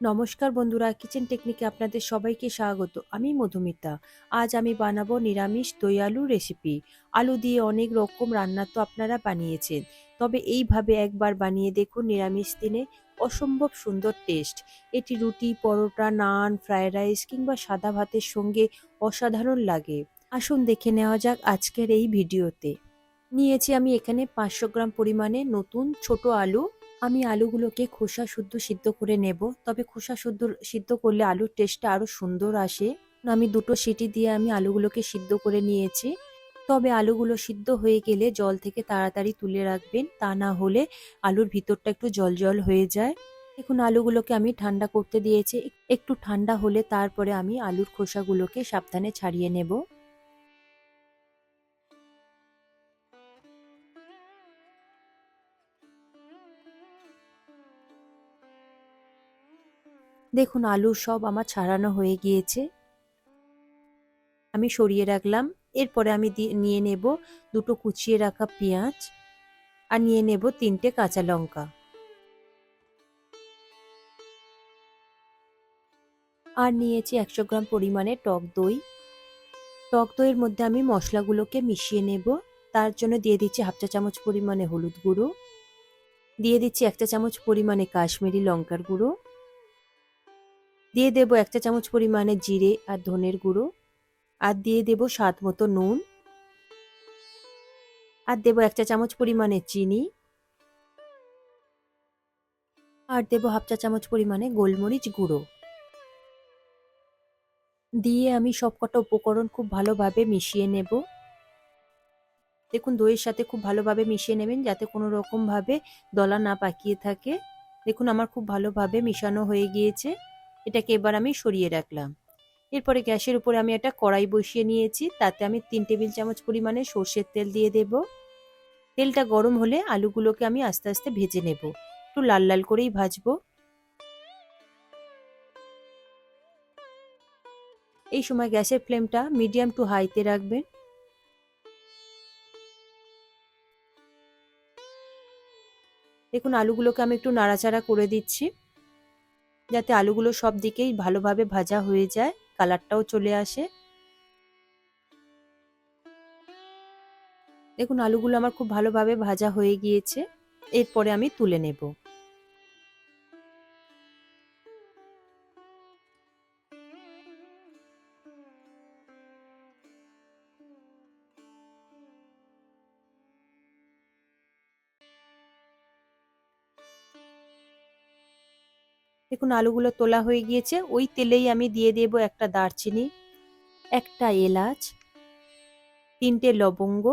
নমস্কার বন্ধুরা কিচেন টেকনিকে আপনাদের সবাইকে স্বাগত। আমি মধুমিতা। আজ আমি বানাবো নিরামিষ দই আলু রেসিপি আলু দিয়ে অনেক রকম রান্না তো আপনারা বানিয়েছেন। তবে এইভাবে একবার বানিয়ে দেখুন নিরামিষ দিনে অসম্ভব সুন্দর টেস্ট এটি রুটি, পরোটা, নান ফ্রায়েড রাইস কিংবা সাদা ভাতের সঙ্গে অসাধারণ লাগে। আসুন দেখে নেওয়া যাক আজকের এই ভিডিওতে। নিয়েছি আমি এখানে পাঁচশো গ্রাম পরিমাণে নতুন ছোট আলু। আমি আলুগুলোকে খোসা শুদ্ধ সিদ্ধ করে নেব। তবে খোসা শুদ্ধ, সিদ্ধ করলে আলুর টেস্টটা আরও সুন্দর আসে। আমি দুটো সিটি দিয়ে আমি আলুগুলোকে সিদ্ধ করে নিয়েছি। তবে আলুগুলো সিদ্ধ হয়ে গেলে জল থেকে তাড়াতাড়ি তুলে রাখবেন। তা না হলে আলুর ভিতরটা একটু জল জল হয়ে যায়। এখন আলুগুলোকে আমি ঠান্ডা করতে দিয়েছি। একটু ঠান্ডা হলে তারপরে আমি আলুর খোসাগুলোকে সাবধানে ছাড়িয়ে নেব। দেখুন, আলু সব আমার ছাড়ানো হয়ে গিয়েছে। আমি সরিয়ে রাখলাম। এরপরে আমি নিয়ে নেব দুটো কুচিয়ে রাখা পেঁয়াজ আর নিয়ে নেব তিনটে কাঁচা লঙ্কা। আর নিয়েছি একশো গ্রাম পরিমাণে টক দই। টক দইয়ের মধ্যে আমি মশলাগুলোকে মিশিয়ে নেব। তার জন্য দিয়ে দিচ্ছি হাফ চা চামচ পরিমাণে হলুদ গুঁড়ো। দিয়ে দিচ্ছি এক চা চামচ পরিমাণে কাশ্মীরি লঙ্কার গুঁড়ো। দিয়ে দেব এক চা চামচ পরিমাণে জিরে আর ধনের গুঁড়ো। আর দিয়ে দেব স্বাদ মতো নুন। আর দেব এক চা চামচ পরিমাণে চিনি। আর দেব হাফ চা চামচ পরিমাণে গোলমরিচ গুঁড়ো। দিয়ে আমি সবকটা উপকরণ খুব ভালোভাবে মিশিয়ে নেব। দেখুন, দইয়ের সাথে খুব ভালোভাবে মিশিয়ে নেবেন যাতে কোনো রকমভাবে দলা না পাকিয়ে থাকে। দেখুন, আমার খুব ভালোভাবে মিশানো হয়ে গিয়েছে। এটাকে এবার আমি সরিয়ে রাখলাম। এরপরে গ্যাসের উপরে আমি একটা কড়াই বসিয়ে নিয়েছি, তাতে আমি তিন টেবিল চামচ পরিমাণে সর্ষের তেল দিয়ে দেব। তেলটা গরম হলে আলুগুলোকে আমি আস্তে আস্তে ভেজে নেব। একটু লাল লাল করেই ভাজবো। এই সময় গ্যাসের ফ্লেমটা মিডিয়াম টু হাইতে রাখবেন। দেখুন, আলুগুলোকে আমি একটু নাড়াচাড়া করে দিচ্ছি। যাতে আলুগুলো সব দিকেই ভালোভাবে ভাজা হয়ে যায়, কালারটাও চলে আসে। দেখুন, আলুগুলো আমার খুব ভালোভাবে ভাজা হয়ে গিয়েছে। এরপরে আমি তুলে নেব। দেখুন আলুগুলো তোলা হয়ে গিয়েছে। ওই তেলেই আমি দিয়ে দেব একটা দারচিনি, একটা এলাচ, তিনটে লবঙ্গ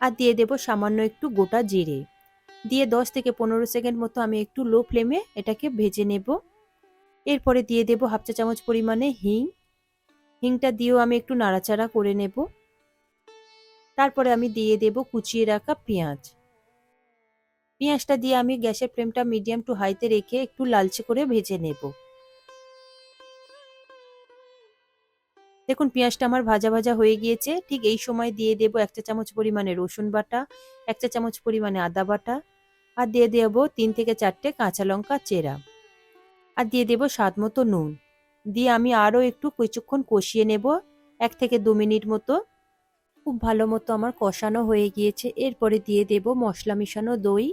আর দিয়ে দেব সামান্য একটু গোটা জিরে। দিয়ে দশ থেকে পনেরো সেকেন্ড মতো আমি একটু লো ফ্লেমে এটাকে ভেজে নেব। এরপরে দিয়ে দেব হাফ চা চামচ পরিমাণে হিং। হিংটা দিয়েও আমি একটু নাড়াচাড়া করে নেব। তারপরে আমি দিয়ে দেব কুচিয়ে রাখা পেঁয়াজ। পেঁয়াজটা দিয়ে আমি গ্যাসের ফ্লেমটা মিডিয়াম টু হাইতে রেখে একটু লালচে করে ভেজে নেব। দেখুন, পেঁয়াজটা আমার ভাজা ভাজা হয়ে গিয়েছে। ঠিক এই সময় দিয়ে দেব এক চা চামচ পরিমাণে রসুন বাটা, এক চা চামচ পরিমাণে আদা বাটা আর দিয়ে দেব তিন থেকে চারটে কাঁচা লঙ্কা চেরা আর দিয়ে দেব স্বাদ মতো নুন। দিয়ে আমি আরও একটু কিছুক্ষণ কষিয়ে নেব। এক থেকে দু মিনিট মতো খুব ভালো মতো আমার কষানো হয়ে গিয়েছে। এরপরে দিয়ে দেব মশলা মিশানো দই।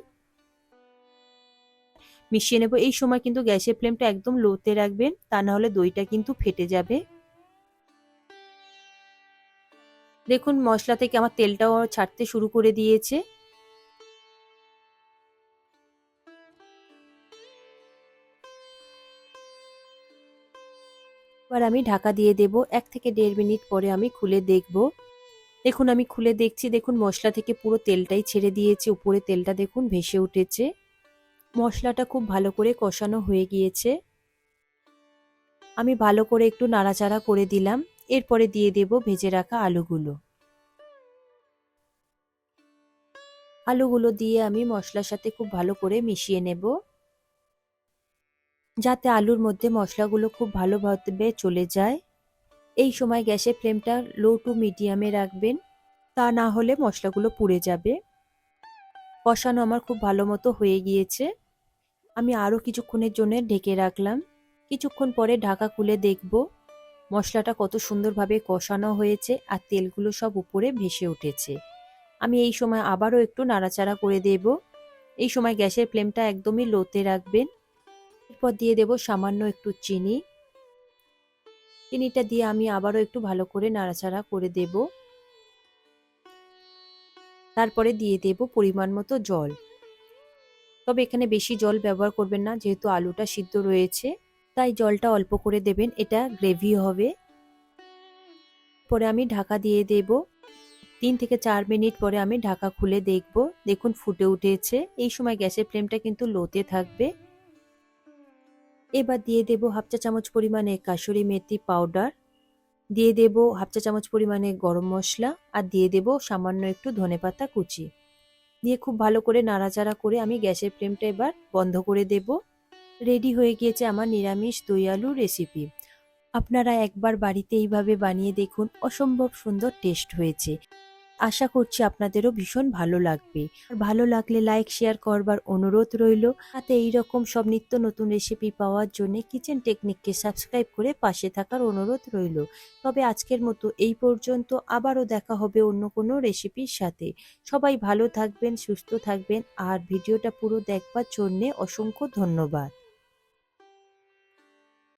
মিশিয়ে নেব। এই সময় কিন্তু গ্যাসের ফ্লেমটা একদম লোতে রাখবেন, তা না হলে দইটা কিন্তু ফেটে যাবে। দেখুন, মশলা থেকে আমার তেলটাও ছাড়তে শুরু করে দিয়েছে। এবার আমি ঢাকা দিয়ে দেব। এক থেকে দেড় মিনিট পরে আমি খুলে দেখব। দেখুন, আমি খুলে দেখছি। দেখুন, মশলা থেকে পুরো তেলটাই ছেড়ে দিয়েছে। উপরে তেলটা দেখুন, ভেসে উঠেছে। মশলাটা খুব ভালো করে কষানো হয়ে গিয়েছে। আমি ভালো করে একটু নাড়াচাড়া করে দিলাম। এরপরে দিয়ে দেব ভেজে রাখা আলুগুলো। আলুগুলো দিয়ে আমি মশলার সাথে খুব ভালো করে মিশিয়ে নেব। যাতে আলুর মধ্যে মশলাগুলো খুব ভালোভাবে চলে যায়। এই সময় গ্যাসের ফ্লেমটা লো টু মিডিয়ামে রাখবেন। তা না হলে মশলাগুলো পুড়ে যাবে। কষানো আমার খুব ভালো মতো হয়ে গিয়েছে। আমি আরও কিছুক্ষণের জন্য ঢেকে রাখলাম। কিছুক্ষণ পরে ঢাকা খুলে দেখব, মশলাটা কত সুন্দরভাবে কষানো হয়েছে আর তেলগুলো সব উপরে ভেসে উঠেছে। আমি এই সময় আবারও একটু নাড়াচাড়া করে দেব। এই সময় গ্যাসের ফ্লেমটা একদমই লোতে রাখবেন। এরপর দিয়ে দেব সামান্য একটু চিনি। চিনিটা দিয়ে আমি আবারও একটু ভালো করে নাড়াচাড়া করে দেব। তারপরে দিয়ে দেব পরিমাণ মতো জল। তবে এখানে বেশি জল ব্যবহার করবেন না, যেহেতু আলুটা সিদ্ধ রয়েছে। তাই জলটা অল্প করে দেবেন, এটা গ্রেভি হবে। পরে আমি ঢাকা দিয়ে দেব। তিন থেকে চার মিনিট পরে আমি ঢাকা খুলে দেখব। দেখুন ফুটে উঠেছে। এই সময় গ্যাসের ফ্লেমটা কিন্তু লোতে থাকবে। এবার দিয়ে দেব হাফ চা চামচ পরিমাণে কাসুরি মেথি পাউডার। দিয়ে দেব হাফ চা চামচ পরিমাণে গরম মশলা। আর দিয়ে দেব সামান্য একটু ধনেপাতা কুচি। দিয়ে খুব ভালো করে নাড়াচাড়া করে আমি গ্যাসের ফ্লেমটা এবার বন্ধ করে দেব। রেডি হয়ে গিয়েছে আমার নিরামিষ দই আলু রেসিপি আপনারা একবার বাড়িতে এইভাবে বানিয়ে দেখুন, অসম্ভব সুন্দর টেস্ট হয়েছে। আশা করছি আপনাদেরও ভীষণ ভালো লাগবে। আর ভালো লাগলে লাইক শেয়ার করবার অনুরোধ রইল। তাতে এইরকম সব নিত্য নতুন রেসিপি পাওয়ার জন্য কিচেন টেকনিককে সাবস্ক্রাইব করে পাশে থাকার অনুরোধ রইল। তবে আজকের মতো এই পর্যন্ত। আবারও দেখা হবে অন্য কোনো রেসিপির সাথে। সবাই ভালো থাকবেন, সুস্থ থাকবেন। আর ভিডিওটা পুরো দেখবার জন্যে অসংখ্য ধন্যবাদ।